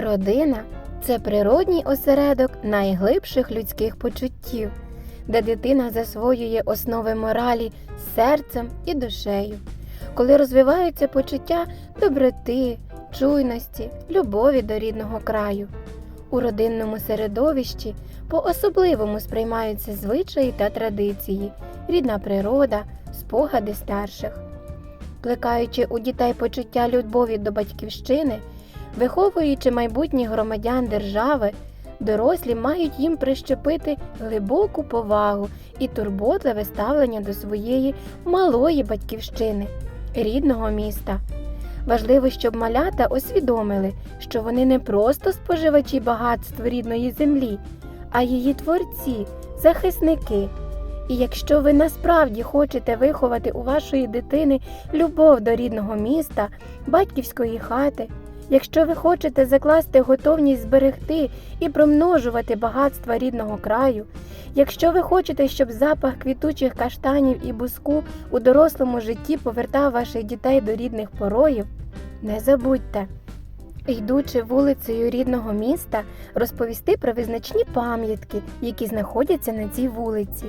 Родина це природній осередок найглибших людських почуттів, де дитина засвоює основи моралі серцем і душею, коли розвиваються почуття доброти, чуйності, любові до рідного краю. У родинному середовищі по-особливому сприймаються звичаї та традиції, рідна природа, спогади старших. Плекаючи у дітей почуття любові до батьківщини, виховуючи майбутніх громадян держави, дорослі мають їм прищепити глибоку повагу і турботливе ставлення до своєї малої батьківщини, рідного міста. Важливо, щоб малята усвідомили, що вони не просто споживачі багатств рідної землі, а її творці, захисники. І якщо ви насправді хочете виховати у вашої дитини любов до рідного міста, батьківської хати, якщо ви хочете закласти готовність зберегти і промножувати багатства рідного краю, якщо ви хочете, щоб запах квітучих каштанів і буску у дорослому житті повертав ваших дітей до рідних пороїв, не забудьте. Йдучи вулицею рідного міста, розповісти про визначні пам'ятки, які знаходяться на цій вулиці,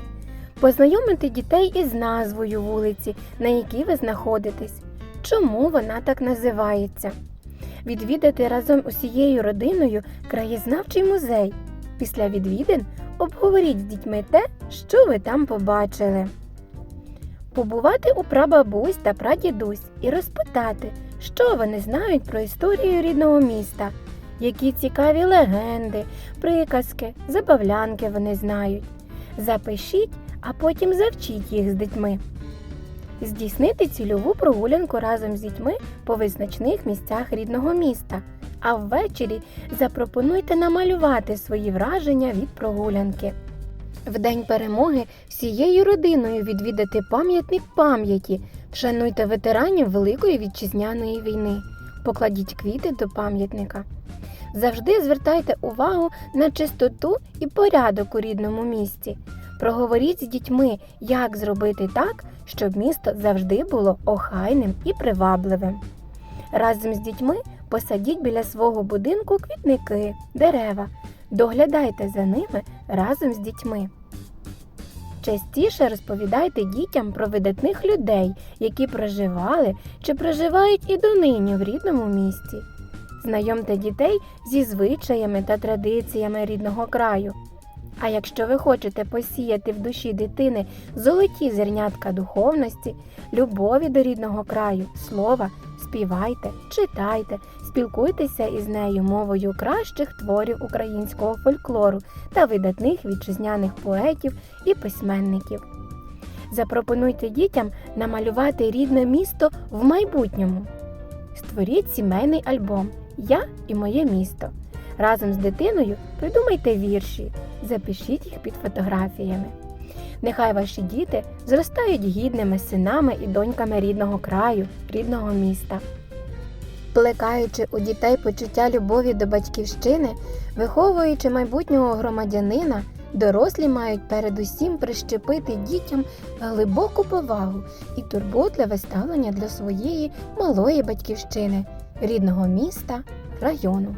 познайомити дітей із назвою вулиці, на якій ви знаходитесь, чому вона так називається, відвідати разом усією родиною краєзнавчий музей. Після відвідин обговоріть з дітьми те, що ви там побачили. Побувати у прабабусь та прадідусь і розпитати, що вони знають про історію рідного міста, які цікаві легенди, приказки, забавлянки вони знають. Запишіть, а потім завчіть їх з дітьми. Здійснити цільову прогулянку разом з дітьми по визначних місцях рідного міста. А ввечері запропонуйте намалювати свої враження від прогулянки. В день перемоги всією родиною відвідати пам'ятник пам'яті, вшануйте ветеранів Великої вітчизняної війни, покладіть квіти до пам'ятника. Завжди звертайте увагу на чистоту і порядок у рідному місті. Проговоріть з дітьми, як зробити так, щоб місто завжди було охайним і привабливим. Разом з дітьми посадіть біля свого будинку квітники, дерева. Доглядайте за ними разом з дітьми. Частіше розповідайте дітям про видатних людей, які проживали чи проживають і донині в рідному місті. Знайомте дітей зі звичаями та традиціями рідного краю. А якщо ви хочете посіяти в душі дитини золоті зернятка духовності, любові до рідного краю, слова, співайте, читайте, спілкуйтеся із нею мовою кращих творів українського фольклору та видатних вітчизняних поетів і письменників. Запропонуйте дітям намалювати рідне місто в майбутньому. Створіть сімейний альбом Я і моє місто. Разом з дитиною придумайте вірші, запишіть їх під фотографіями. Нехай ваші діти зростають гідними синами і доньками рідного краю, рідного міста. Плекаючи у дітей почуття любові до батьківщини, виховуючи майбутнього громадянина, дорослі мають передусім прищепити дітям глибоку повагу і турботливе ставлення для своєї малої батьківщини, рідного міста, району.